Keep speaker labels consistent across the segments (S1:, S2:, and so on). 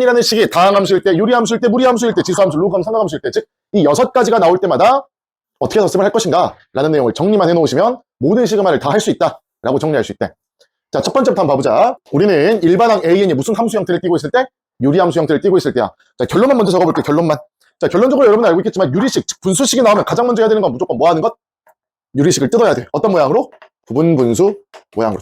S1: an이라는 식이 다항함수일 때, 유리함수일 때, 무리함수일 때, 지수함수, 로그함, 상각함수일 때, 즉 이 여섯 가지가 나올 때마다 어떻게 덧셈을 할 것인가 라는 내용을 정리만 해놓으시면 모든 시그마를 다 할 수 있다 라고 정리할 수 있대. 자, 첫 번째부터 한번 봐보자. 우리는 일반항 an이 무슨 함수 형태를 띠고 있을 때? 유리함수 형태를 띠고 있을 때야. 자, 결론만 먼저 적어볼게요. 결론만. 자, 결론적으로 여러분 알고 있겠지만 유리식, 즉 분수식이 나오면 가장 먼저 해야 되는 건 무조건 뭐 하는 것? 유리식을 뜯어야 돼. 어떤 모양으로? 부분 분수 모양으로.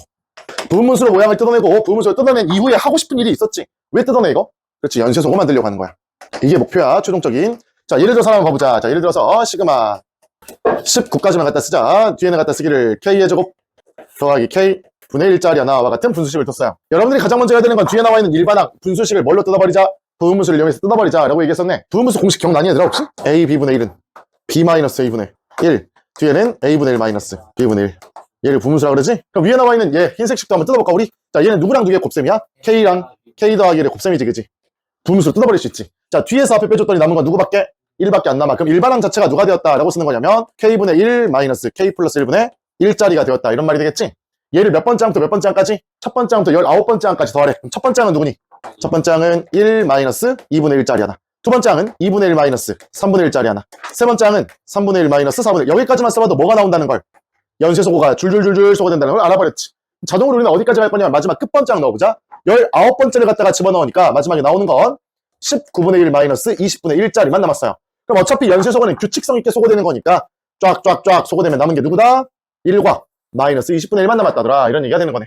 S1: 부분 분수로 모양을 뜯어내고 부분 분수를 뜯어낸 이후에 하고 싶은 일이 있었지. 왜 뜯어내 이거? 그렇지. 연쇄소고 만들려고 하는 거야. 이게 목표야. 최종적인. 자, 예를 들어서 한번 봐보자. 자, 예를 들어서 어, 시그마 19까지만 갖다 쓰자. 뒤에는 갖다 쓰기를 K의 제곱 더하기 K 분의 1짜리 하나와 같은 분수식을 뒀어요. 여러분들이 가장 먼저 해야 되는 건 뒤에 나와 있는 일반항 분수식을 뭘로 뜯어버리자? 부분분수를 이용해서 뜯어버리자 라고 얘기했었네. 부분분수 공식 기억나니 얘들아 혹시? A B분의 1은 B 마이너스 A분의 1 뒤에는 A분의 1 마이너스 B분의 1 얘를 부분수라 그러지? 그럼 위에 나와 있는 얘 흰색식도 한번 뜯어볼까 우리? 자 얘는 누구랑 두 개 곱셈이야? K랑 K 더하기를 곱셈이지 그지? 부분수로 뜯어버릴 수 있지. 자 뒤에서 앞에 빼줬더니 남은 건 누구밖에? 1밖에 안 남아. 그럼 일반항 자체가 누가 되었다 라고 쓰는 거냐면 K분의 1 마이너스 K 플러스 1분의 1짜리가 되었다. 이런 말이 되겠지? 얘를 몇 번째 항부터 몇 번째 항까지? 첫 번째 항부터 19번째 항까지 더하래. 그럼 첫 번째 항은 누구니? 첫 번째 항은 1 마이너스 2분의 1짜리 하나. 두 번째 항은 2분의 1 마이너스 3분의 1짜리 하나. 세 번째 항은 3분의 1 마이너스 4분의 1. 여기까지만 써봐도 뭐가 나온다는 걸. 연쇄소고가 줄줄줄줄 소거된다는 걸 알아버렸지. 자동으로 우리는 어디까지 갈 거냐면 마지막 끝번째 항 넣어보자. 19번째를 갖다가 집어넣으니까 마지막에 나오는 건 19분의 1 마이너스 20분의 1짜리만 남았어요. 그럼 어차피 연쇄소거는 규칙성 있게 소거되는 거니까 쫙쫙쫙 소거되면 남은 게 누구다? 1과 마이너스 20분의 1만 남았다더라. 이런 얘기가 되는 거네.